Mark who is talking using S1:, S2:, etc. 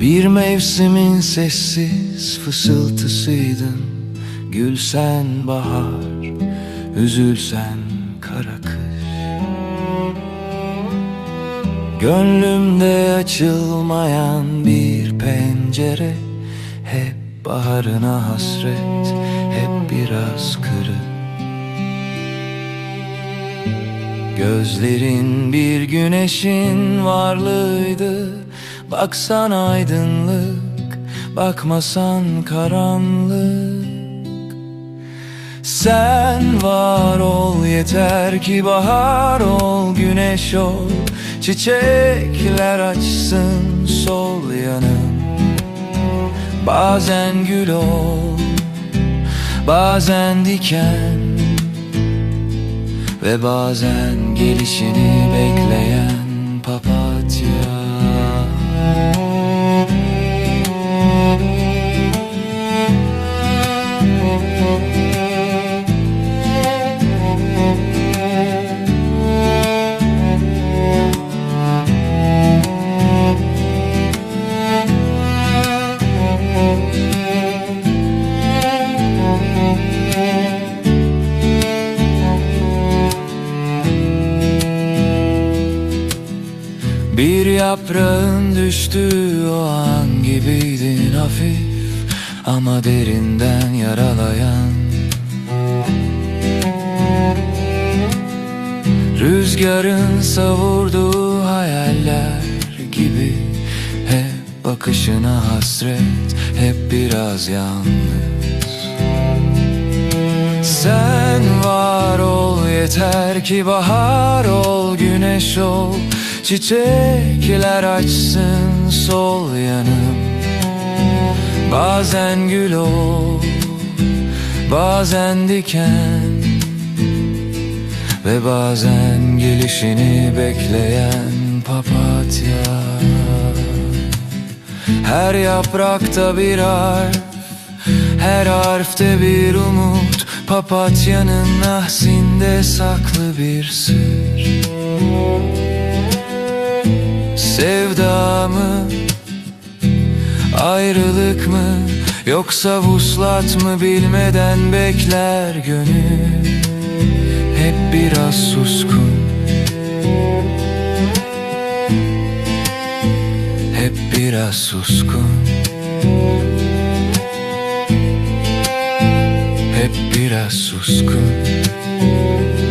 S1: Bir mevsimin sessiz fısıltısıydın. Gülsen bahar, üzülsen kara kış. Gönlümde açılmayan bir pencere Hep baharına hasret, hep biraz kırık. Gözlerin bir güneşin varlığıydı Baksan aydınlık, bakmasan karanlık. Sen var ol yeter ki bahar ol. Güneş ol Çiçekler açsın sol yanım. Bazen gül ol, bazen diken. Ve bazen gelişini bekleyen papatya oh Bir yaprağın düştüğü o an gibiydin hafif Ama derinden yaralayan. Rüzgarın savurduğu hayaller gibi Hep bakışına hasret, hep biraz yalnız yeter ki bahar ol güneş ol Çiçekler açsın sol yanım. Bazen gül ol Bazen diken Ve bazen gelişini bekleyen papatya. Her yaprakta bir harf Her harfte bir umut Papatyanın nahsinde saklı bir sır Sevda mı? Ayrılık mı? Yoksa vuslat mı bilmeden bekler gönül Hep biraz suskun Hep biraz suskun Hep biraz suskun Música